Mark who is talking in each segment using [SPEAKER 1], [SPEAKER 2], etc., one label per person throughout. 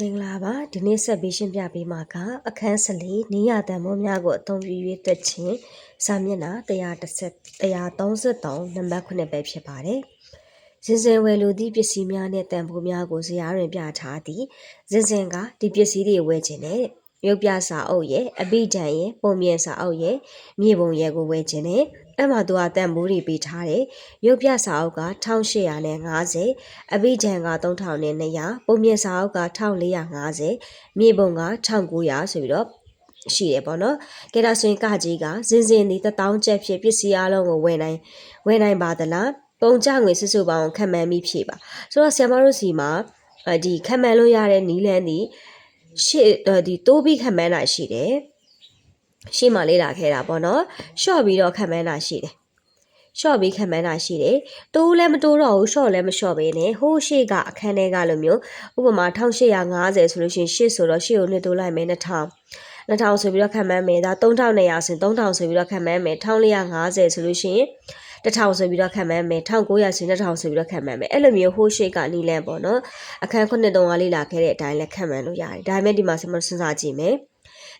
[SPEAKER 1] မင်္ဂလာပါဒီနေ့ဆက်ပြီးရှင်းပြပေးမှာကအခန်း14နီးရတန်မိုးများကိုအသုံးပြု၍တက်ချင်းစာမျက်နှာ130 133နံပါတ်9ပဲဖြစ်ပါတယ်ဇင်စင်ဝယ်လူသည့်ပစ္စည်းများနဲ့တန်ဖိုးများကိုဇရာတွင်ပြထားသည်ဇင်စင်ကဒီပစ္စည်းတွေဝယ်ခြင်းနဲ့ရုပ်ပြစာအုပ်ရဲ့အဘိဓာန်ရဲ့ပုံမြင်စာအုပ်ရဲ့မြေပုံရဲ့ကိုဝယ်ခြင်းနဲ့ အဲ့မှာသူကတန်ဖိုးတွေပေးထားတယ်ရုပ်ပြစာအုပ်က1850အဘိဓာန်က3200ပုံမြင်စာအုပ်က1450မြေပုံက1900ဆိုပြီးတော့ရှိတယ်ပေါ့နော်ကဲဒါဆိုရင်ကကြီးကဇင်းစင်ဒီ1000ကျပ်ဖြစ်ပစ္စည်းအလုံးကိုဝယ်နိုင်ဝယ်နိုင်ပါသလားပုံကြငွေစုစုပေါင်းခံမှန်းပြီးဖြည့်ပါဆိုတော့ဆရာမတို့စီမှာဒီခံမှန်းလို့ရတဲ့နီးလန်းဒီရှေ့ဒီတိုးပြီးခံမှန်းတာရှိတယ် ရှေ့မှာလေးလာခဲ့တာပေါ့နော်ရှော့ပြီးတော့ခံမှန်းတာရှိတယ်ရှော့ပြီးခံမှန်းတာရှိတယ်။တိုးလည်းမတိုးတော့ဘူးရှော့လည်းမရှော့ပဲနဲ့ဟိုးရှေ့ကအခန်းထဲကလိုမျိုးဥပမာ1850ဆိုလို့ရှိရင်ရှေ့ဆိုတော့ရှေ့ကိုနှစ်တိုးလိုက်မယ်2000 2000ဆိုပြီးတော့ခံမှန်းမယ်ဒါ3200ဆိုရင်3000ဆိုပြီးတော့ခံမှန်းမယ်1450ဆိုလို့ရှိရင်1000ဆိုပြီးတော့ခံမှန်းမယ်1900ဆိုရင်1000ဆိုပြီးတော့ခံမှန်းမယ်အဲ့လိုမျိုးဟိုးရှိကနီလန်ပေါ့နော်အခန်းခုနှစ်တုံးကလေးလာခဲ့တဲ့အတိုင်းလည်းခံမှန်းလို့ရတယ်ဒါပေမဲ့ဒီမှာစမစဉ်းစားကြည့်မယ်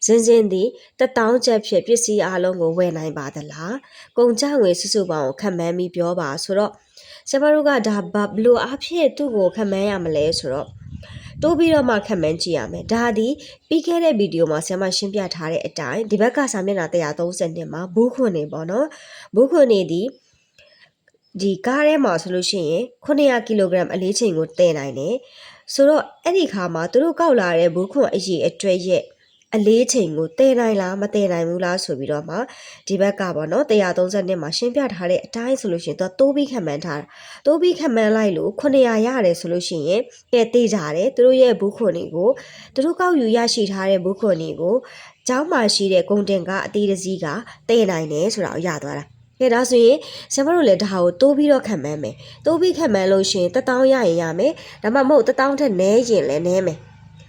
[SPEAKER 1] ဇင်းစင်းသည်တထောင်ချက်ဖြစ်ပစ္စည်းအလုံးကိုဝယ်နိုင်ပါသလားကုန်ကြငွေစုစုပေါင်းကိုခံမှန်းပြီးပြောပါဆိုတော့ဆရာမတို့ကဒါဘလို့အဖြစ်သူ့ကိုခံမှန်းရမလဲဆိုတော့တိုးပြီးတော့မှခံမှန်းကြည့်ရမယ်ဒါဒီပြီးခဲ့တဲ့ဗီဒီယိုမှာဆရာမရှင်းပြထားတဲ့အတိုင်းဒီဘက်ကစာမျက်နှာ132မှာဘူးခွန်နေပေါ့နော်ဘူးခွန်နေဒီဒီကားထဲမှာဆိုလို့ရှိရင်900ကီလိုဂရမ်အလေးချိန်ကိုတည်နိုင်တယ်ဆိုတော့အဲ့ဒီခါမှာသူတို့ကောက်လာတဲ့ဘူးခွန်အရေးအတွက်ရဲ့ အလေးချိန်ကိုတည်နိုင်လားမတည်နိုင်ဘူးလားဆိုပြီးတော့မှဒီဘက်ကပေါ့နော်132မှာရှင်းပြထားတဲ့အတိုင်းဆိုလို့ရှိရင်သူတိုးပြီးခံမှန်းထားတာတိုးပြီးခံမှန်းလိုက်လို့900ရတယ်ဆိုလို့ရှိရင်ကဲတေးကြတယ်သူတို့ရဲ့ဘူးခွန်တွေကိုသူတို့ကောက်ယူရရှိထားတဲ့ဘူးခွန်တွေကိုကျောင်းမှာရှိတဲ့ဂုံတင်ကအသေးတစည်းကတည်နိုင်တယ်ဆိုတာကိုရသွားတာကဲဒါဆိုရင်ဆရာမတို့လည်းဒါကိုတိုးပြီးတော့ခံမှန်းမယ်တိုးပြီးခံမှန်းလို့ရှိရင်1000ရရင်ရမယ်ဒါမှမဟုတ်1000ထက်နည်းရင်လည်းနည်းမယ်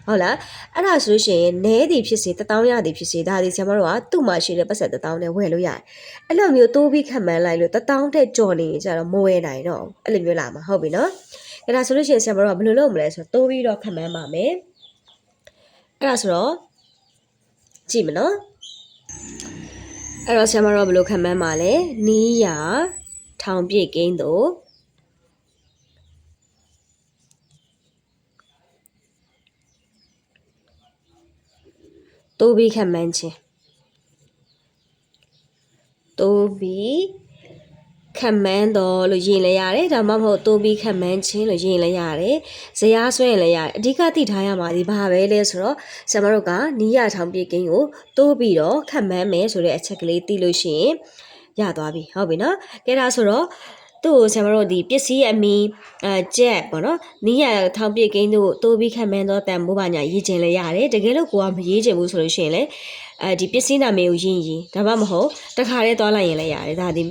[SPEAKER 1] ဟုတ်လားအဲ့ဒါဆိုလို့ရှိရင်နဲသည်ဖြစ်စေ1000ရသည်ဖြစ်စေဒါဒီဆရာမတို့ကသူ့မှာရှိတဲ့ပတ်စံ1000နဲ့ဝယ်လို့ရတယ်အဲ့လိုမျိုးတိုးပြီးခံမှန်းလိုက်လို့1000ထက်ကျော်နေရင်ကျတော့မဝယ်နိုင်တော့အဲ့လိုမျိုးလာမှာဟုတ်ပြီနော်အဲ့ဒါဆိုလို့ရှိရင်ဆရာမတို့ကဘယ်လိုလုပ်မလဲဆိုတော့တိုးပြီးတော့ခံမှန်းပါမယ်အဲ့ဒါဆိုတော့ကြည့်မနော်အဲ့တော့ဆရာမတို့ကဘယ်လိုခံမှန်းပါလဲနီးရထောင်ပြည့်ကင်းတို့ တိုးပြီးခံမှန်းခြင်းတိုးပြီးခံမှန်းတော့လို့ယင်လဲရတယ်ဒါမှမဟုတ်တိုးပြီးခံမှန်းခြင်းလို့ယင်လဲရတယ်ဇရာဆွဲရင်လဲရတယ်အဓိကသိထားရမှာဒီဘာပဲလဲဆိုတော့ဆရာမတို့ကနီးရထောင်ပြေကင်းကိုတိုးပြီးတော့ခံမှန်းမယ်ဆိုတဲ့အချက်ကလေးသိလို့ရှိရင်ရသွားပြီဟုတ်ပြီနော်ကဲဒါဆိုတော့ သူ့ကိုဆရာမတို့ဒီပစ္စည်းအမီအဲကြက်ပေါ့နော်နီးရထောင်ပြကင်းတို့တိုးပြီးခံမှန်းတော့တန်မိုးပါညာရေးခြင်းလဲရတယ်တကယ်လို့ကိုကမရေးခြင်းဘူးဆိုလို့ရှိရင်လေအဲဒီပစ္စည်းနာမည်ကိုရေးရင်ဒါမှမဟုတ်တခါတည်းသွားလိုက်ရင်လည်းရတယ်ဒါဒီ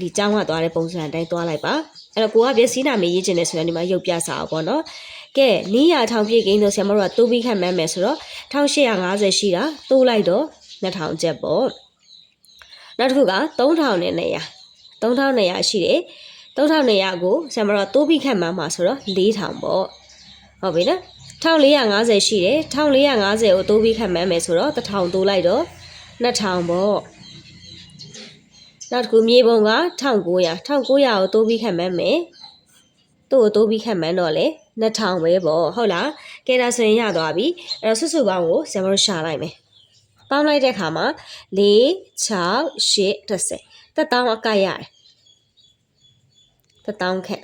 [SPEAKER 1] ဒီကျောင်းကသွားတဲ့ပုံစံအတိုင်းသွားလိုက်ပါအဲ့တော့ကိုကပစ္စည်းနာမည်ရေးခြင်းလဲဆိုရင်ဒီမှာရုပ်ပြစာအောင်ပေါ့နော်ကဲနီးရထောင်ပြကင်းတို့ဆရာမတို့ကတိုးပြီးခံမှန်းမယ်ဆိုတော့1850ရှိတာတိုးလိုက်တော့2000ကျပ်ပေါ့နောက်တစ်ခုက3000နဲ့200 3200ရှိတယ်3200ကိုဆရာမတော်တိုးပြီးခန့်မှန်းမှာဆိုတော့4000ပေါ့ဟုတ်ပြီနော်1450ရှိတယ်1450ကိုတိုးပြီးခန့်မှန်းမယ်ဆိုတော့1000တိုးလိုက်တော့2000ပေါ့နောက်တစ်ခုမြေပုံက1900 1900ကိုတိုးပြီးခန့်မှန်းမယ်သူ့ကိုတိုးပြီးခန့်မှန်းတော့လေ2000ပဲပေါ့ဟုတ်လားကဲဒါဆိုရင်ရသွားပြီအဲ့တော့စုစုပေါင်းကိုဆရာမတို့ရှာလိုက်မယ်ပေါင်းလိုက်တဲ့အခါမှာ4 6 8 10 သက်တောင်းအကရတယ်သက်တောင်းခက်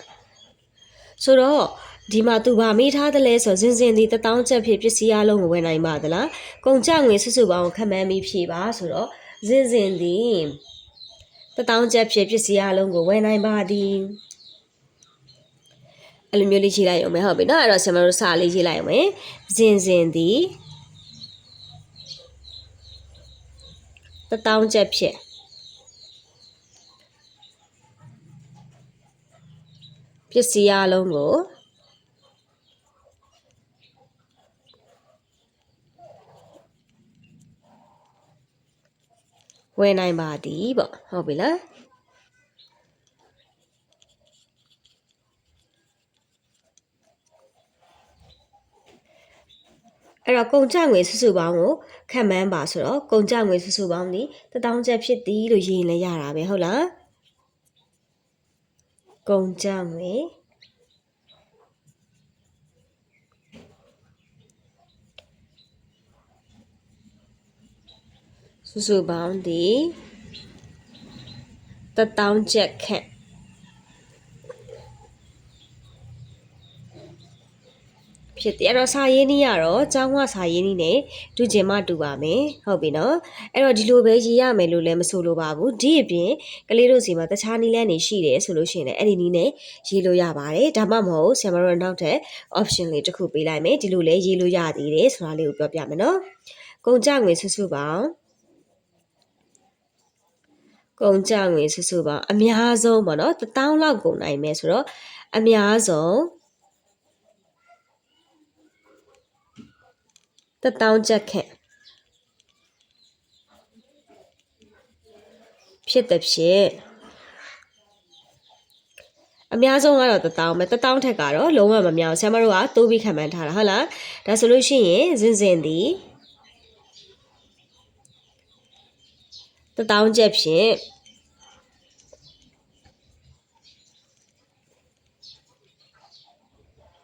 [SPEAKER 1] ဆိုတော့ဒီမှာသူဗာမေးထားတယ်လဲဆိုစဉ်စဉ်ဒီသက်တောင်းချက်ဖြစ်ပစ္စည်းအလုံးကိုဝယ်နိုင်ပါသလားကုန်ကြငွေစုစုပေါင်းခံမှန်းပြီးဖြေပါဆိုတော့စဉ်စဉ်ဒီသက်တောင်းချက်ဖြစ်ပစ္စည်းအလုံးကိုဝယ်နိုင်ပါသည်အဲ့လိုမျိုးလေးရေးလိုက်အောင်မယ်ဟုတ်ပြီနော်အဲ့တော့ဆရာမတို့စာလေးရေးလိုက်အောင်မယ်စဉ်စဉ်ဒီသက်တောင်းချက်ဖြစ် ပစ္စည်းအလုံးကိုဝယ်နိုင်ပါသည်ပေါ့ဟုတ်ပြီလားအဲ့တော့ကုန်ကြငွေစုစုပေါင်းကိုခံမှန်းပါဆိုတော့ကုန်ကြငွေစုစုပေါင်းဒီ1000ကျပ်ဖြစ်သည်လို့ရေးရင်လည်းရတာပဲဟုတ်လား ကုန်ကြငွေစုစုပေါင်းဒီ1000ကျပ်ခန့် ဖြစ်တယ်အဲ့တော့စာရေးနည်းကတော့ကျောင်းကစာရေးနည်းနဲ့တူကျင်မှတူပါမယ်ဟုတ်ပြီနော်အဲ့တော့ဒီလိုပဲရေးရမယ်လို့လည်းမဆိုလိုပါဘူးဒီအပြင်ကလေးတို့စီမှာတခြားနည်းလမ်းတွေရှိတယ်ဆိုလို့ရှိရင်လည်းအဲ့ဒီနည်းနဲ့ရေးလို့ရပါတယ်ဒါမှမဟုတ်ဆရာမတို့နောက်ထပ် option လေးတစ်ခုပေးလိုက်မယ်ဒီလိုလဲရေးလို့ရသေးတယ်ဆိုတာလေးကိုပြောပြမယ်နော်ကုန်ကြငွေစုစုပေါင်းကုန်ကြငွေစုစုပေါင်းအများဆုံးပေါ့နော်1000လောက်ကုန်နိုင်မယ်ဆိုတော့အများဆုံး တထောင်ချက်ခန့်ဖြစ်တဲ့ဖြစ်အများဆုံးကတော့တထောင်ပဲတထောင်ထက်ကတော့လုံးဝမမြောက်ဆရာမတို့ကတိုးပြီးခံမှန်းထားတာဟုတ်လားဒါဆိုလို့ရှိရင်ဇင်ဇင်ဒီတထောင်ချက်ဖြင့်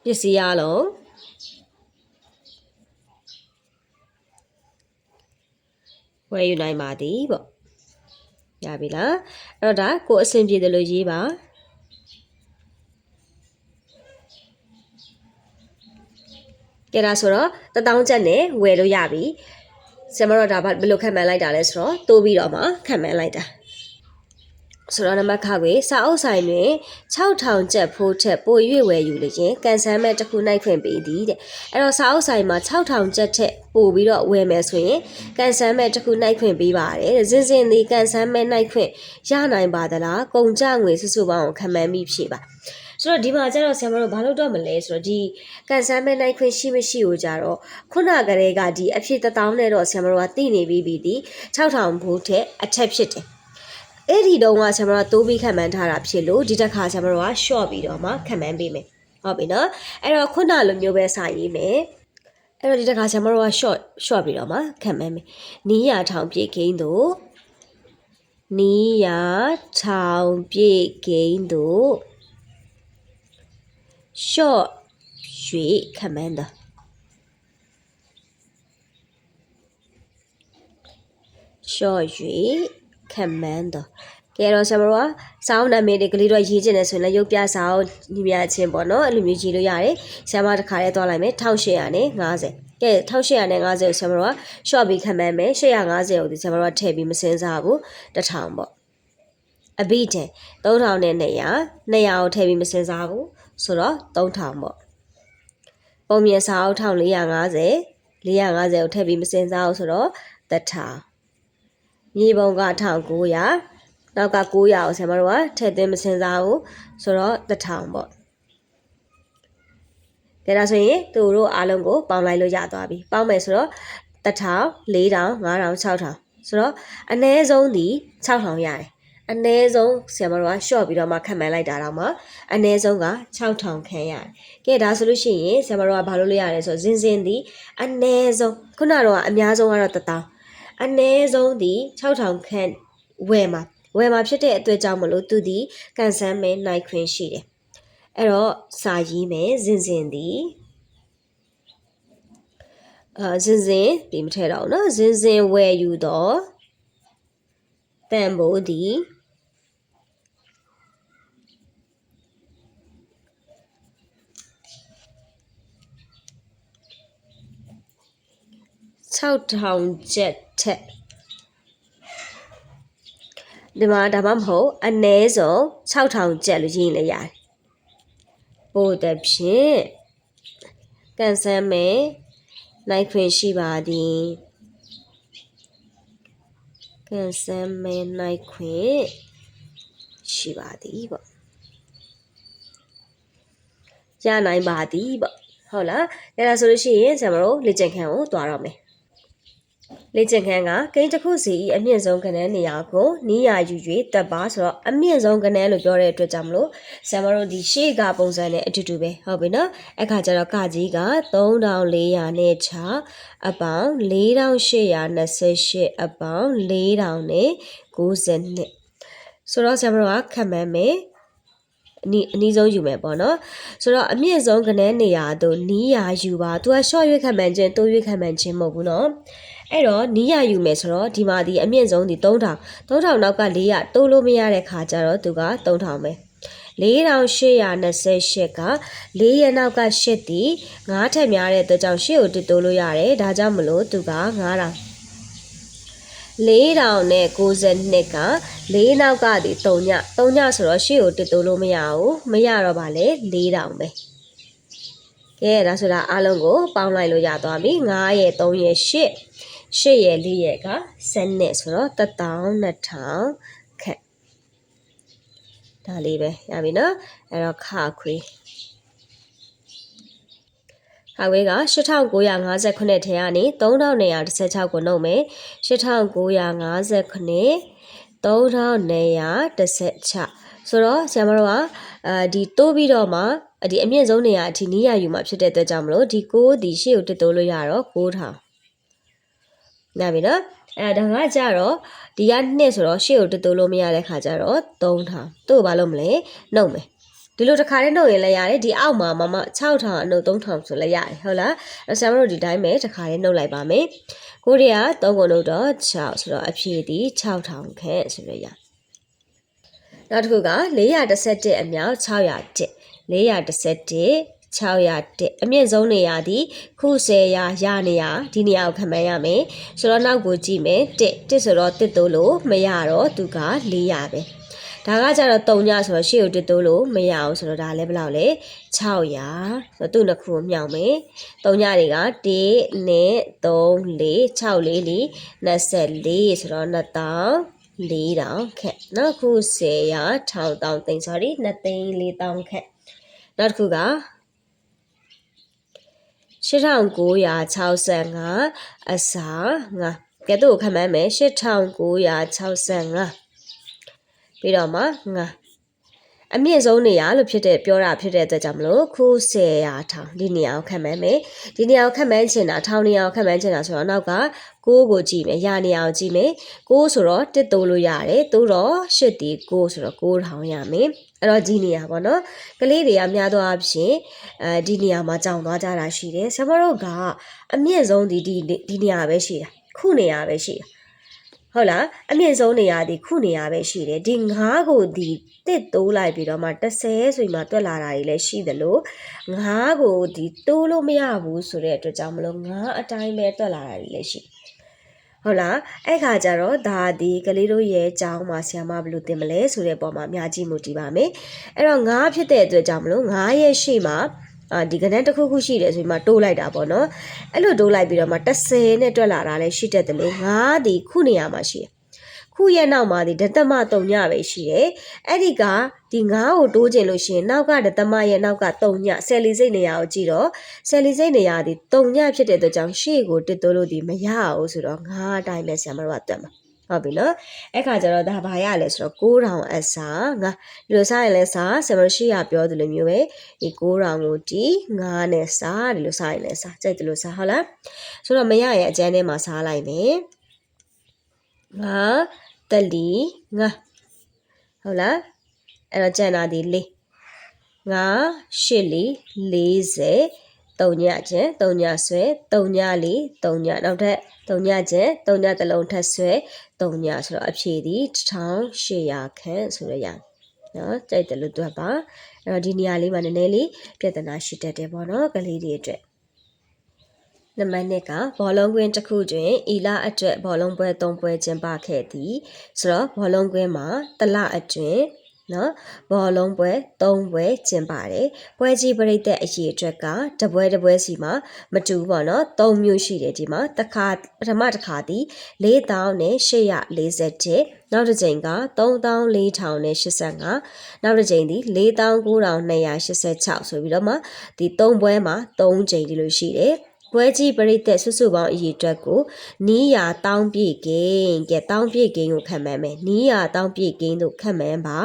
[SPEAKER 1] ပစ္စည်းအလုံး ဝယ်ယူနိုင်ပါသည်ပေါ့ရပြီလားအဲ့တော့ဒါကိုအဆင်ပြေတယ်လို့ရေးပါကဲဒါဆိုတော့တထောင်ချက်နဲ့ဝယ်လို့ရပြီဆရာမတို့ဒါဘယ်လိုခံမှန်းလိုက်တာလဲဆိုတော့တိုးပြီးတော့မှခံမှန်းလိုက်တာ ဆိုတော့နမခခွေစာအုပ်ဆိုင်တွင်6000ကျပ်ဖိုးထက်ပို၍ဝယ်ယူလျင်ကန်ဆန်းမဲ့တစ်ခုနိုင်ခွင့်ပေးသည်တဲ့အဲ့တော့စာအုပ်ဆိုင်မှာ6000ကျပ်ထက်ပိုပြီးတော့ဝယ်မယ်ဆိုရင်ကန်ဆန်းမဲ့တစ်ခုနိုင်ခွင့်ပေးပါတယ်တဲ့ဇင်ဇင်ဒီကန်ဆန်းမဲ့နိုင်ခွင့်ရနိုင်ပါသလားကုန်ကြငွေစုစုပေါင်းကိုခံမှန်းပြီးဖြေပါဆိုတော့ဒီမှာကျတော့ဆရာမတို့ဘာလို့တော့မလဲဆိုတော့ဒီကန်ဆန်းမဲ့နိုင်ခွင့်ရှိမရှိကိုကြတော့ခုနကတည်းကဒီအဖြစ်တစ်တောင်းနဲ့တော့ဆရာမတို့ကသိနေပြီးပြီဒီ6000ဘိုးထက်အထက်ဖြစ်တယ် အဲ့ဒီတုန်းကဆရာမတို့တိုးပြီးခံမှန်းထားတာဖြစ်လို့ဒီတစ်ခါဆရာမတို့က short ပြီးတော့မှခံမှန်းပေးမယ်ဟုတ်ပြီနော်အဲ့တော့ခုနလိုမျိုးပဲစာရေးမယ်အဲ့တော့ဒီတစ်ခါဆရာမတို့က short short ပြီးတော့မှခံမှန်းမယ်နီးရထောင်ပြေကိန်းတို့နီးရထောင်ပြေကိန်းတို့ short ရွှေခံမှန်းတာ short ရွှေ ခံမှန်းတော့ကဲတော့ဆရာမတို့ကစောင်းနာမည်တွေကလေးတော့ရေးချင်တယ်ဆိုရင်လည်းရုပ်ပြစာအုပ်ညီမချင်းပေါ့နော်အဲ့လိုမျိုးရေးလို့ရတယ်ဆရာမတစ်ခါလေးသွားလိုက်မယ်1800နဲ့50ကဲ1800နဲ့50ကိုဆရာမတို့က short ပြီးခံမှန်းမယ်850ကိုဒီဆရာမတို့ကထည့်ပြီးမစင်စားဘူး1000ပေါ့အဘိတန်3000နဲ့200 200ကိုထည့်ပြီးမစင်စားဘူးဆိုတော့3000ပေါ့ပုံမြင်စာအုပ်1450 450ကိုထည့်ပြီးမစင်စားဘူးဆိုတော့1000 မြေပုံက1900နောက်က900ကိုဆရာမတို့ကထည့်သွင်းမစင်စားဘူးဆိုတော့1000ပေါ့ကဲဒါဆိုရင်သူတို့အားလုံးကိုပေါင်းလိုက်လို့ရသွားပြီပေါင်းမယ်ဆိုတော့1000 4000 5000 6000ဆိုတော့အနည်းဆုံးဒီ6000ရတယ်အနည်းဆုံးဆရာမတို့က short ပြီးတော့မှခံမှန်းလိုက်တာတော့မှအနည်းဆုံးက6000ခန့်ရတယ်။ကဲဒါဆိုလို့ရှိရင်ဆရာမတို့ကဘာလို့လုပ်ရလဲဆိုတော့ဇင်ဇင်ဒီအနည်းဆုံးခုနကတော့အများဆုံးကတော့1000 အနည်းဆုံးသည်6000ခန့်ဝယ်မှာဝယ်မှာဖြစ်တဲ့အတွက်ကြောင့်မလို့သူသည်ကန်ဆန်းမဲနိုင်ခွင့်ရှိတယ်။အဲ့တော့စာရေးမယ်ဇင်ဇင်သည်အာဇင်ဇင်ပြီးမထဲတော့နော်ဇင်ဇင်ဝယ်ယူတော့တန်ဖိုးသည်6000ကျပ် ထက်ဒီမှာဒါမှမဟုတ်အနည်းဆုံး6000ကျပ်လို့ရင်းလည်းရတယ်ပို့တဲ့ဖြင့်ကန်ဆယ်မယ်နိုင်ခွင့်ရှိပါသည်ကန်ဆယ်မယ်နိုင်ခွင့်ရှိပါသည်ပေါ့ရနိုင်ပါသည်ပေါ့ဟုတ်လားအဲ့ဒါဆိုလို့ရှိရင်ဆရာမတို့လေ့ကျင့်ခန်းကိုတွားတော့မယ် လေ့ကျင့်ခန်းကကိန်းတစ်ခုစီ၏အမြင့်ဆုံးကဏ္ဍနေရာကိုနီးရာယူ၍တက်ပါဆိုတော့အမြင့်ဆုံးကဏ္ဍလို့ပြောတဲ့အတွက်ကြောင့်မလို့ဆရာမတို့ဒီရှေ့ကပုံစံနဲ့အတူတူပဲဟုတ်ပြီနော်အခါကျတော့ကကြီးက3400နဲ့6အပေါင်း4828အပေါင်း4000နဲ့92ဆိုတော့ဆရာမတို့ကခက်မှန်းမယ်အနီးအနီးဆုံးယူမယ်ပေါ့နော်ဆိုတော့အမြင့်ဆုံးကဏ္ဍနေရာတို့နီးရာယူပါသူက short ရွေးခံမှန်ခြင်းတိုးရွေးခံမှန်ခြင်းမဟုတ်ဘူးနော် အဲ့တော့နီးရယူမယ်ဆိုတော့ဒီမှာဒီအမြင့်ဆုံးဒီ3000 3000နောက်က400တိုးလို့မရတဲ့ခါကျတော့သူက3000ပဲ4828က4ရဲ့နောက်က8တီ9ထက်များတဲ့အတွက်ကြောင့်8ကိုတစ်တိုးလို့ရတယ်ဒါကြောင့်မလို့သူက9000 4000နဲ့92က4နောက်ကဒီ3ည3ညဆိုတော့ရှေ့ကိုတစ်တိုးလို့မရဘူးမရတော့ပါလေ4000ပဲကဲဒါဆိုတာအလုံးကိုပေါင်းလိုက်လို့ရသွားပြီ9ရဲ့3ရဲ့8 8ရဲ့4ရဲ့က7နဲ့ဆိုတော့12000ခက်ဒါလေးပဲရပြီနော်အဲ့တော့ခခွေးခခွေးက8959ထဲကနေ3916ကိုနှုတ်မယ်8959 3916ဆိုတော့ဆရာမတို့ကအဲဒီတိုးပြီးတော့မှဒီအမြင့်ဆုံးနေရာအထိနီးရယူမှာဖြစ်တဲ့အတွက်ကြောင့်မလို့ဒီ6ဒီရှေ့ကိုတက်တိုးလို့ရတော့9000 ညပြီနော်အဲဒါကကြတော့ဒီကနှစ်ဆိုတော့ရှေ့ကိုတက်တိုးလို့မရတဲ့ခါကျတော့3000သူ့ကိုဘာလို့မလဲနှုတ်မယ်ဒီလိုတစ်ခါတည်းနှုတ်ရင်လည်းရတယ်ဒီအောက်မှာမမ6000အနှုတ်3000ဆိုလည်းရတယ်ဟုတ်လားအဲဆရာမတို့ဒီတိုင်းပဲတစ်ခါတည်းနှုတ်လိုက်ပါမယ်ကိုရီးယား3ခုနှုတ်တော့6ဆိုတော့အဖြေဒီ6000ခန့်ဆိုရရနောက်တစ်ခုက411အမြောက်601 411 601အမြင့်ဆုံးနေရာသည်ခု10ရာရနေရာဒီနေရာကိုခံမှန်းရမယ်ဆိုတော့နောက်ကိုကြည့်မယ်1 1ဆိုတော့တစ်တိုးလို့မရတော့သူက400ပဲဒါကကြတော့3ညဆိုတော့ရှေ့ကိုတစ်တိုးလို့မရအောင်ဆိုတော့ဒါလည်းဘယ်လောက်လဲ600ဆိုတော့သူ့နှစ်ခုကိုမြောက်မယ်3ညတွေက1နဲ့3 4 6လေးလီ24ဆိုတော့2000 4000ခက်နောက်ခု10ရာ6000သိန်း sorry 2သိန်း4000ခက်နောက်တစ်ခုက 8965အစာ9ကဲတော့ခံမှန်းမယ်8965ပြီးတော့မှ9 အမြင့်ဆုံးနေရလို့ဖြစ်တဲ့ပြောတာဖြစ်တဲ့အတွက်ကြောင့်မလို့ခု10ရာထောင်ဒီနေရာကိုခန့်မှန်းမယ်ဒီနေရာကိုခန့်မှန်းချင်တာထောင်နေရာကိုခန့်မှန်းချင်တာဆိုတော့နောက်က6ကိုကြည့်မယ်ရာနေရာကိုကြည့်မယ်6ဆိုတော့တစ်တိုးလို့ရတယ်သို့တော့8ဒီ6ဆိုတော့6ထောင်ရမယ်အဲ့တော့ဒီနေရာပေါ့နော်ကလေးတွေကများသောအားဖြင့်အဲဒီနေရာမှာကြောင်သွားကြတာရှိတယ်ဆရာမတို့ကအမြင့်ဆုံးဒီဒီဒီနေရာပဲရှိတာခုနေရာပဲရှိတာ ဟုတ်လားအမြင့်ဆုံးနေရာဒီခုနေရာပဲရှိတယ်ဒီ9ကိုဒီတစ်တိုးလိုက်ပြီးတော့မှ30ဆိုရင်မှတွက်လာတာတွေလည်းရှိတယ်လို့9ကိုဒီတိုးလို့မရဘူးဆိုတဲ့အတွက်ကြောင့်မလို့9အတိုင်းပဲတွက်လာတာတွေလည်းရှိဟုတ်လားအဲ့ခါကျတော့ဒါဒီကလေးတို့ရဲ့အကြောင်းမှာဆရာမဘယ်လိုသင်မလဲဆိုတဲ့ပုံမှာအများကြီးမူတည်ပါမယ်အဲ့တော့9ဖြစ်တဲ့အတွက်ကြောင့်မလို့9ရဲ့ရှေ့မှာ အာဒီကဏ္ဍတစ်ခုခုရှိတယ်ဆိုပြီးမှတိုးလိုက်တာပေါ့နော်အဲ့လိုတိုးလိုက်ပြီးတော့မှ30နဲ့တွက်လာတာလည်းရှိတတ်တယ်လို့9ဒီခုနေရာမှာရှိတယ်ခုရဲ့နောက်မှာဒီဒသမ3ညပဲရှိတယ်အဲ့ဒီကဒီ9ကိုတိုးကျင်လို့ရှိရင်နောက်ကဒသမရဲ့နောက်က3ညဆယ်လီစိတ်နေရာကိုကြည့်တော့ဆယ်လီစိတ်နေရာဒီ3ညဖြစ်တဲ့အတွက်ကြောင့်ရှေ့ကိုတစ်တိုးလို့ဒီမရအောင်ဆိုတော့9အတိုင်းပဲဆရာမတို့ကတွက်မှာ ဟုတ်ပြီနော်အဲ့ခါကျတော့ဒါဘာရလဲဆိုတော့9000အစားငါဒီလိုစားရင်လည်းစားဆယ်မရှိရပြောသလိုမျိုးပဲဒီ9000ကိုတီ9နဲ့စားဒီလိုစားရင်လည်းစားကြိုက်တယ်လို့စားဟုတ်လားဆိုတော့မရရဲ့အကျန်းထဲမှာစားလိုက်မယ်ငါတလီငါဟုတ်လားအဲ့တော့ကျန်တာဒီလေးငါရှစ်လီ40တုံညချင်းတုံညဆွဲတုံညလေးတုံညနောက်ထပ်တုံညချင်းတုံညတစ်လုံးထပ်ဆွဲ တုံညဆိုတော့အဖြေဒီ1800ခန့်ဆိုရရနော်ကြိုက်တယ်လို့တွက်ပါအဲ့တော့ဒီနေရာလေးမှာနည်းနည်းလေးပြဿနာရှိတတ်တယ်ပေါ့နော်ကလေးတွေအတွက်နံပါတ်1ကဘောလုံးကွင်းတစ်ခုတွင်ဤလအတွက်ဘောလုံးပွဲ၃ပွဲကျင်းပခဲ့သည်ဆိုတော့ဘောလုံးကွင်းမှာတလအတွင်း နော်ဘောလုံးပွဲ၃ပွဲကျင်းပါတယ်ပွဲကြီးပရိသတ်အရေးအတွက်ကတပွဲတပွဲစီမှာမတူဘူးပေါ့နော်၃မျိုးရှိတယ်ဒီမှာတစ်ခါပထမတစ်ခါဒီ4847နောက်တစ်ကြိမ်က3485နောက်တစ်ကြိမ်ဒီ4986ဆိုပြီးတော့မှဒီ၃ပွဲမှာ၃ကြိမ်ဒီလိုရှိတယ်ပွဲကြီးပရိသတ်စုစုပေါင်းအရေအတွက်ကိုနီးယာတောင်းပြည့်ကင်းကဲတောင်းပြည့်ကင်းကိုခန့်မှန်းမယ်နီးယာတောင်းပြည့်ကင်းတို့ခန့်မှန်းပါ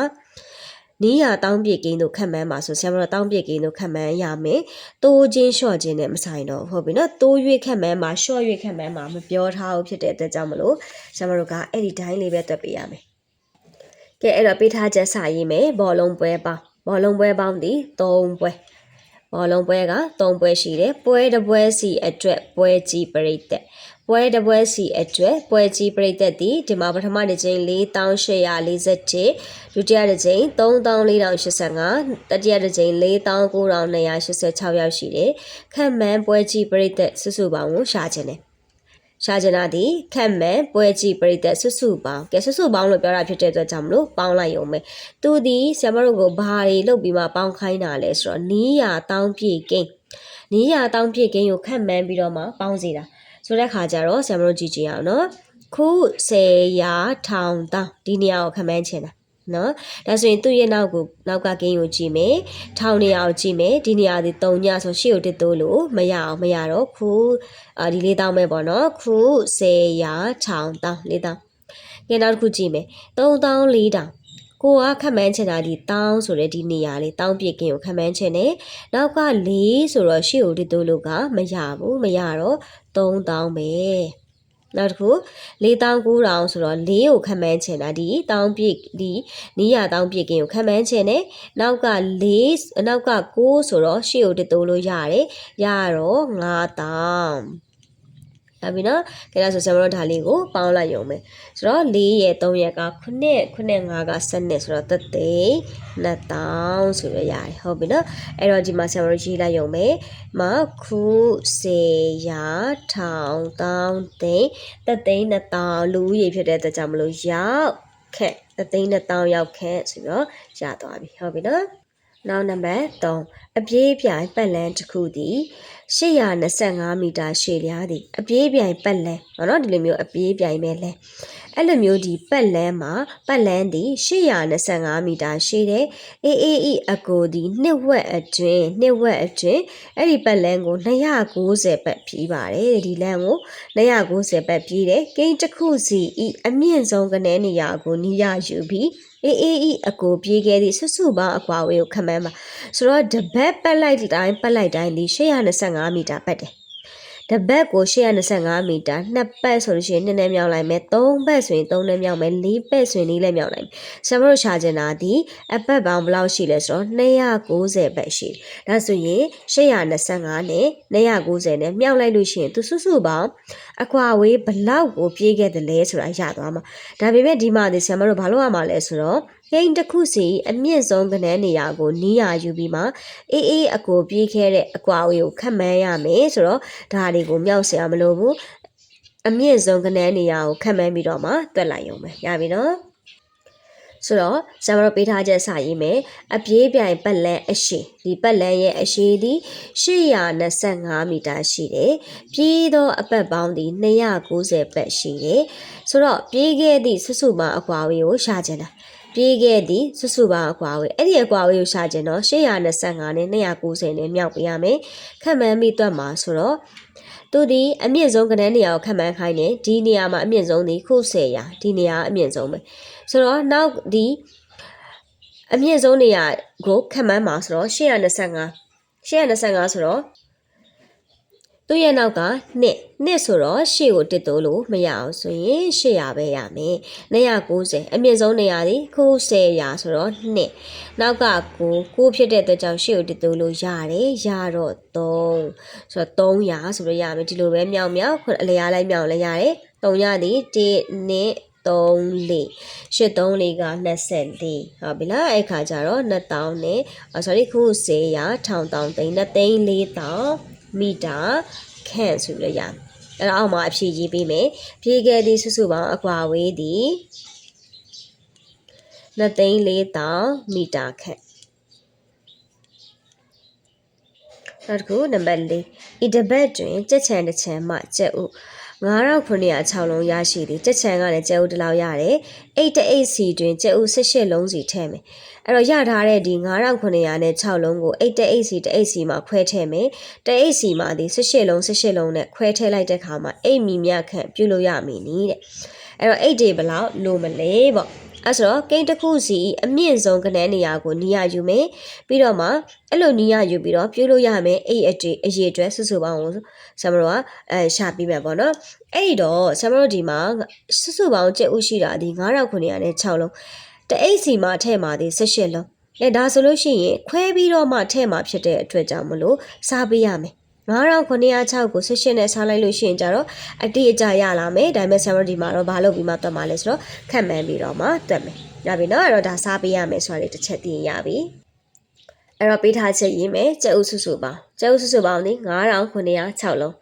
[SPEAKER 1] နီးယာတောင်းပြည့်ကင်းတို့ခန့်မှန်းပါဆိုဆရာမတို့တောင်းပြည့်ကင်းတို့ခန့်မှန်းရမယ်တိုးချင်းလျှော့ချင်းနဲ့မဆိုင်တော့ဟုတ်ပြီနော်တိုးရွေ့ခန့်မှန်းပါလျှော့ရွေ့ခန့်မှန်းပါမပြောထားဘူးဖြစ်တဲ့အတွက်ကြောင့်မလို့ဆရာမတို့ကအဲ့ဒီတိုင်းလေးပဲတွက်ပေးရမယ်ကဲအဲ့တော့ပေးထားချက်စာရေးမယ်ဘောလုံးပွဲပေါင်းဘောလုံးပွဲပေါင်းဒီ3ပွဲဘောလုံးပွဲက3ပွဲရှိတယ်ပွဲတစ်ပွဲစီအတွက်ပွဲကြီးပရိသတ် ပွဲတစ်ပွဲစီအတွက်ပွဲကြီးပရိသတ်ဒီဒီမှာပထမတစ်ကြိမ်4847ဒုတိယတစ်ကြိမ်3485တတိယတစ်ကြိမ်4986ရောက်ရှိတယ်ခန့်မှန်းပွဲကြီးပရိသတ်စုစုပေါင်းကိုရှာခြင်းတယ်ရှာကျင်တာဒီခက်မဲ့ပွဲကြည့်ပရိသတ်ဆွစုပေါင်းကဲဆွစုပေါင်းလို့ပြောတာဖြစ်တဲ့အတွက်ကြောင့်မလို့ပေါင်းလိုက်ရုံပဲသူဒီဆရာမတို့ကိုဘာတွေလုပ်ပြီးမှပေါင်းခိုင်းတာလဲဆိုတော့နီးရတောင်းပြည့်ကိန်းနီးရတောင်းပြည့်ကိန်းကိုခက်မှန်းပြီးတော့မှပေါင်းစီတာ ဆိုတဲ့ခါကျတော့ဆရာမတို့ကြည့်ကြည့်အောင်နော်ခု10ရာထောင်တောင်းဒီနေရာကိုခက်မှန်းချင်တာနော်ဒါဆိုရင်သူ့ရဲ့နောက်ကိုနောက်ကကင်းကိုကြည့်မယ်ထောင်နေရာကိုကြည့်မယ်ဒီနေရာဒီ3ညဆိုရှေ့ကိုတစ်တိုးလို့မရအောင်မရတော့ခုအာဒီလေးတောင်းမယ်ပေါ့နော်ခု10ရာထောင်တောင်းလေးတောင်းကဲနောက်တစ်ခုကြည့်မယ်3တောင်း4တောင်းကိုကခက်မှန်းချင်တာဒီတောင်းဆိုတဲ့ဒီနေရာလေးတောင်းပြစ်ကင်းကိုခက်မှန်းချင်တယ်နောက်က4ဆိုတော့ရှေ့ကိုတစ်တိုးလို့ကမရဘူးမရတော့ 3တောင်းပဲနောက်တစ်ခု4900ဆိုတော့4ကိုခန့်မှန်းချင်တာဒီတောင်းပြည့်ဒီနီးရတောင်းပြည့်ကင်းကိုခန့်မှန်းချင်တယ်နောက်က4နောက်က9ဆိုတော့ရှေ့ကိုတတိုးလို့ရတယ်ရတော့9000 ဒါပြီနော်ကဲဒါဆိုဆရာမတို့ဒါလေးကိုပေါင်းလိုက်ရုံပဲဆိုတော့4ရဲ့3ရက်က9 9 5က7ဆိုတော့တသိန်း2000ဆိုရရတယ်ဟုတ်ပြီနော်အဲ့တော့ဒီမှာဆရာမတို့ရေးလိုက်ရုံပဲမခုစေရာထောင်တောင်းသိန်းတသိန်း2000လူဦးရေဖြစ်တဲ့အတွက်ကြောင့်မလို့ရောက်ခက်တသိန်း2000ရောက်ခက်ဆိုတော့ရသွားပြီဟုတ်ပြီနော်နောက်နံပါတ်3အပြေးပြိုင်ပတ်လန်းတစ်ခုသည် 825မီတာရှည်လျားသည်အပြေးပြိုင်ပတ်လန်းเนาะဒီလိုမျိုးအပြေးပြိုင်ပဲလဲအဲ့လိုမျိုးဒီပတ်လန်းမှာပတ်လန်းသည်825မီတာရှည်တယ်အေးအေးအေးအကိုဒီနှစ်ဝက်အတွင်းနှစ်ဝက်အတွင်းအဲ့ဒီပတ်လန်းကို290ပတ်ဖြီးပါတယ်ဒီလန်းကို290ပတ်ဖြီးတယ်ကိန်းတစ်ခုစီဤအမြင့်ဆုံးကနေနေရာကိုနီးရယူပြီး အေးအေးအေးအကိုပြေးခဲ့သည့်ဆွဆွပေါင်းအကွာဝေးကိုခမန်းပါဆိုတော့တပတ်ပတ်လိုက်တိုင်းပတ်လိုက်တိုင်းဒီ825မီတာပတ်တယ် တပတ်ကို825မီတာနှစ်ပတ်ဆိုလို့ရှိရင်နည်းနည်းမြောက်လိုက်မယ်၃ပတ်ဆိုရင်၃နဲ့မြောက်မယ်၄ပတ်ဆိုရင်၄လည်းမြောက်လိုက်မယ်ဆရာမတို့ရှာချင်တာဒီအပတ်ပေါင်းဘယ်လောက်ရှိလဲဆိုတော့290ပတ်ရှိဒါဆိုရင်825နဲ့290နဲ့မြောက်လိုက်လို့ရှိရင်သူစုစုပေါင်းအကွာဝေးဘလောက်ကိုပြေးခဲ့တယ်လဲဆိုတာရသွားမှာဒါပေမဲ့ဒီမှာဒီဆရာမတို့ဘာလို့ရမှာလဲဆိုတော့ ဟိန်းတစ်ခုစီအမြင့်ဆုံးကနန်းနေရာကိုနီးရာယူပြီးမှအေးအေးအကိုပြေးခဲတဲ့အကွာအဝေးကိုခတ်မှန်းရမယ်ဆိုတော့ဒါတွေကိုမြောက်ဆရာမလိုဘူးအမြင့်ဆုံးကနန်းနေရာကိုခတ်မှန်းပြီးတော့မှတွက်လိုက်ရုံပဲရပြီနော်ဆိုတော့ဇမရပေးထားချက်စာရေးမယ်အပြေးပြိုင်ပတ်လန်းအရှိဒီပတ်လန်းရဲ့အရှိသည်825မီတာရှိတယ်ပြေးသောအပတ်ပေါင်းသည်290ပတ်ရှိတယ်ဆိုတော့ပြေးခဲ့သည့်စုစုပေါင်းအကွာဝေးကိုရှာချင်တာ ပြေးခဲ့သည့်စုစုပေါင်းအကွာဝေးအဲ့ဒီအကွာဝေးကိုရှာကြတော့825နဲ့290နဲ့မြောက်ပေးရမယ်ခန့်မှန်းပြီးတွက်မှာဆိုတော့သူဒီအမြင့်ဆုံးကနန်းနေရာကိုခန့်မှန်းခိုင်းတယ်ဒီနေရာမှာအမြင့်ဆုံးဒီခု10ရာဒီနေရာအမြင့်ဆုံးပဲဆိုတော့နောက်ဒီအမြင့်ဆုံးနေရာကိုခန့်မှန်းမှာဆိုတော့825 825ဆိုတော့ သူ့ရဲ့နောက်ကနှစ်နှစ်ဆိုတော့ရှေ့ကိုတစ်တိုးလို့မရအောင်ဆိုရင်800ပဲရမယ်290အမြင့်ဆုံးနေရာဒီခု10ရာဆိုတော့နှစ်နောက်ကကိုကိုဖြစ်တဲ့အတွက်ကြောင့်ရှေ့ကိုတစ်တိုးလို့ရတယ်ရတော့3ဆိုတော့300ဆိုတော့ရမယ်ဒီလိုပဲမြောက်မြောက်အလျားလိုက်မြောက်လည်းရတယ်3ရသည်1နှစ်3လေး83လေးက24ဟုတ်ပြီလားအဲ့ခါကျတော့2000နဲ့ sorry ခု10ရာ1000တောင်းသိန်း2သိန်း4000 မီတာခန့်ဆိုလို့ရအဲ့တော့အောက်မှာအဖြေရေးပေးမယ်ဖြေခဲ့သည့်စုစုပေါင်းအကွာဝေးသည်2သိန်း4000မီတာခန့်နောက်တစ်ခုနံပါတ်၄ဤတပတ်တွင်ကြက်ချံတစ်ချံမှကြက်ဥ 9906လုံးရရှိသည်ကြက်ချန်ကလည်းကြက်ဥတစ်လောက်ရတယ်အိတ်တအိတ်စီတွင်ကြက်ဥ18လုံးစီထည့်မယ်အဲ့တော့ရထားတဲ့ဒီ9900နဲ့6လုံးကိုအိတ်တအိတ်စီတအိတ်စီမှာခွဲထည့်မယ်တအိတ်စီမှာဒီ18လုံး18လုံးနဲ့ခွဲထည့်လိုက်တဲ့ခါမှာအိတ်မီမြခန့်ပြုတ်လို့ရမည်နီးတဲ့အဲ့တော့အိတ်တွေဘယ်လောက်လိုမလဲပေါ့ အဲ့ဆိုတော့ကိန်းတစ်ခုစီအမြင့်ဆုံးကနန်းနေရာကိုနီးရယူမယ်ပြီးတော့မှအဲ့လိုနီးရယူပြီးတော့ပြုတ်လို့ရမယ်အိတ်အတွေ့အရေးအတွက်စုစုပေါင်းကိုဆရာမတို့ကအဲရှာပြီးမယ်ပေါ့နော်အဲ့ဒီတော့ဆရာမတို့ဒီမှာစုစုပေါင်းကျက်ဥရှိတာဒီ9900နဲ့6လုံးတအိတ်စီမှာထည့်မှာဒီ18လုံးအဲဒါဆိုလို့ရှိရင်ခွဲပြီးတော့မှထည့်မှာဖြစ်တဲ့အတွက်ကြောင့်မလို့စားပေးရမယ် 9906ကို18နဲ့စားလိုက်လို့ရှိရင်ကြတော့အတိအကျရလာမယ်ဒါပေမဲ့ဆရာတို့ဒီမှာတော့ဘာလုပ်ပြီးမှတွက်မှာလဲဆိုတော့ခက်မှန်းပြီးတော့မှတွက်မယ်ရပြီနော်အဲ့တော့ဒါစားပေးရမယ်ဆိုတာလေးတစ်ချက်သိရင်ရပြီအဲ့တော့ပေးထားချက်ရေးမယ်ကျက်ဥစုစုပေါင်းကျက်ဥစုစုပေါင်းဒီ9906လုံး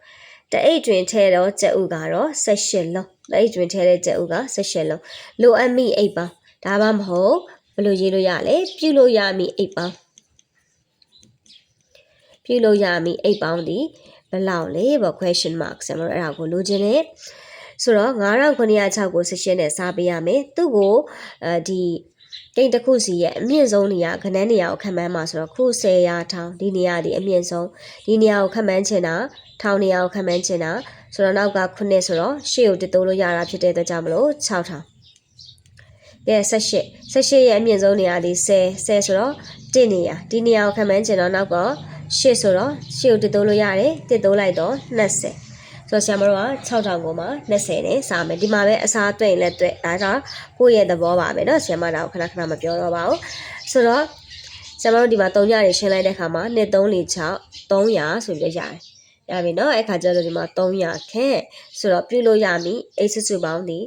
[SPEAKER 1] တအိတ်တွင်ထဲတော့ကျက်ဥကတော့18လုံးတအိတ်တွင်ထဲတဲ့ကျက်ဥက18လုံးလိုအပ်မိအိတ်ပေါင်းဒါမှမဟုတ်ဘယ်လိုရေးလို့ရလဲပြုလို့ရမည့်အိတ်ပေါင်း ပြုလို့ရမည့်အိတ်ပေါင်းဒီဘယ်လောက်လဲပေါ့ question mark ဆိုတော့အဲ့ဒါကိုလိုချင်တယ်ဆိုတော့9906ကို16နဲ့စားပေးရမယ်သူ့ကိုအဲဒီတိတ်တစ်ခုစီရဲ့အမြင့်ဆုံးနေရာခဏန်းနေရာကိုခံမှန်းမှာဆိုတော့ခု10ရာထောင်ဒီနေရာဒီအမြင့်ဆုံးဒီနေရာကိုခံမှန်းချင်တာထောင်နေရာကိုခံမှန်းချင်တာဆိုတော့နောက်က9ဆိုတော့ရှေ့ကိုတတိုးလို့ရတာဖြစ်တဲ့အတွက်ကြောင့်မလို့6ထောင် ကဲ18 18ရဲ့အမြင့်ဆုံးနေရာဒီ10 10ဆိုတော့1နေရာဒီနေရာကိုခံမှန်းချင်တော့နောက်ကရှေ့ဆိုတော့ရှေ့ကိုတတိုးလို့ရတယ်တတိုးလိုက်တော့20ဆိုတော့ဆရာမတို့က6000ကိုမှ20နဲ့စားမယ်ဒီမှာပဲအစားတွက်ရင်လည်းတွက်ဒါကြောင့်ကိုယ့်ရဲ့သဘောပါပဲเนาะဆရာမတော့ခဏခဏမပြောတော့ပါဘူးဆိုတော့ဆရာမတို့ဒီမှာ3ညတွေရှင်းလိုက်တဲ့ခါမှာ2 3 4 6 300ဆိုပြီးရတယ်ရပြီเนาะအဲ့ခါကျတော့ဒီမှာ300ခန့်ဆိုတော့ပြုလို့ရမည်အိတ်စုစုပေါင်းဒီ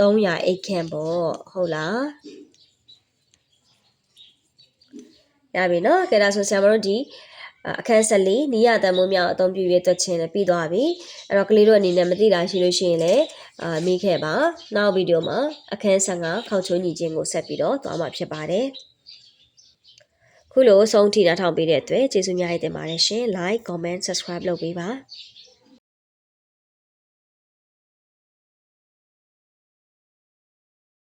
[SPEAKER 1] 300အိတ်ခန့်ပေါ့ဟုတ်လားရပြီเนาะကဲဒါဆိုဆရာမတို့ဒီအခန်းဆက်လေးနီးရတန်မိုးမြောက်အသုံးပြုရတဲ့ချင်းလည်းပြီးသွားပြီအဲ့တော့ကလေးတို့အနေနဲ့မသိတာရှိလို့ရှိရင်လည်းအာမိခဲ့ပါနောက်ဗီဒီယိုမှာအခန်းဆက်ကခောက်ချိုးညီချင်းကိုဆက်ပြီးတော့သွားမှာဖြစ်ပါတယ်ခုလိုဆုံးထိနားထောင်ပေးတဲ့အတွက်ကျေးဇူးများတင်ပါတယ်ရှင် like comment subscribe လုပ်ပေးပါ